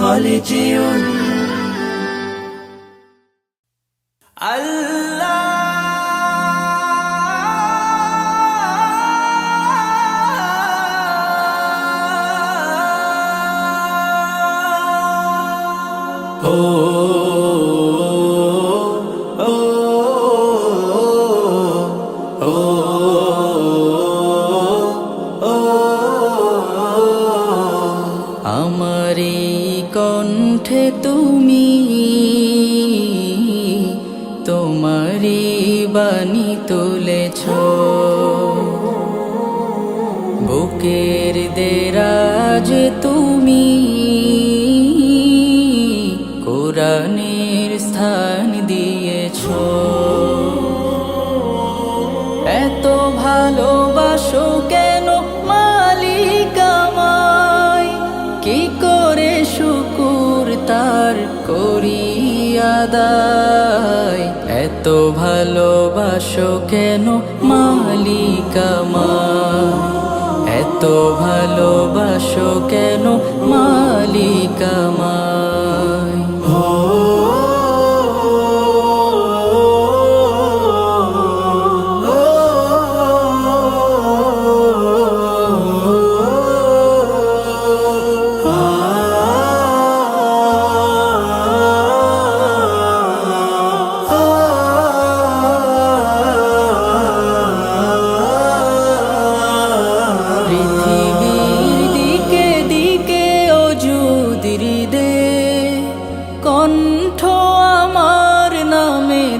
হলে যেও ও কণ্ঠে তুমি তোমারি বাণী তুলেছ। বুকের দেরাজ তুমি আদায় এত ভালোবাসো কেন মালিক মা এত ভালোবাসো কেন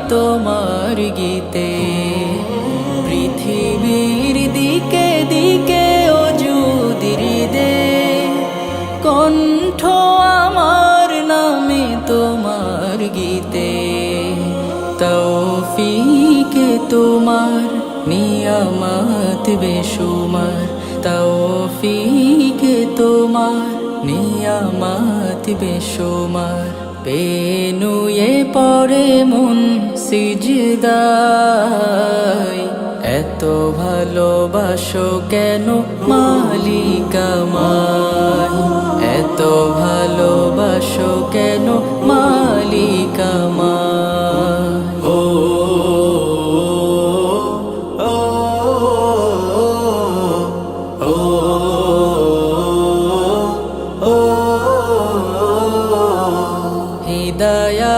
তোমার গীতে। পৃথিবীর দিকে দিকে অজুদির দে কণ্ঠ আমার নামে তোমার গীতে। তৌফিকে তোমার নিয়ামত বেশুমার। তৌফিকে তোমার নিয়ামত বেশুমার। পেনুয়ে পড়ে মন সিজদায় এত ভালোবাসো কেন মালিক আমায় এত ভালোবাসো কেন মালিক আমায় ও হৃদয়ার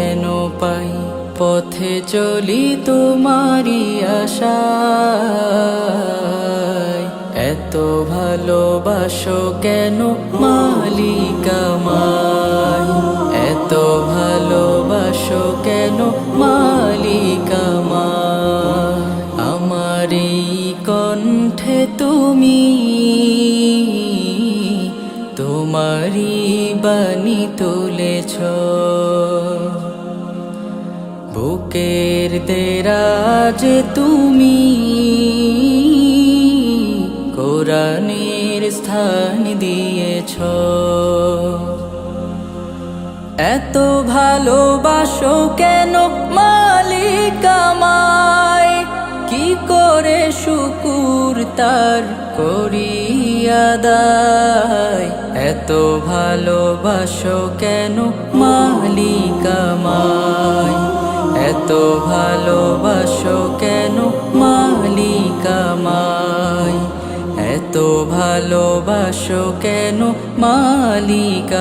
যেন পাই পথে চলি তোমারি আশা এত ভালোবাসো কেন মালিক আমায় এত ভালোবাসো কেন মালিক আমায় আমার কণ্ঠে তুমি তোমারি বাণী তুলেছ। বুকের দেরাজ তুমি কোরআনের স্থান দিয়েছ। এত ভালোবাসো কেন মালিক আমায়? কি করে শুকুর তার করিয়াদায় এত ভালোবাসো কেন মালিক আমায়? এত ভালোবাসো কেন মালিক এত ভালোবাসো কেন মালিক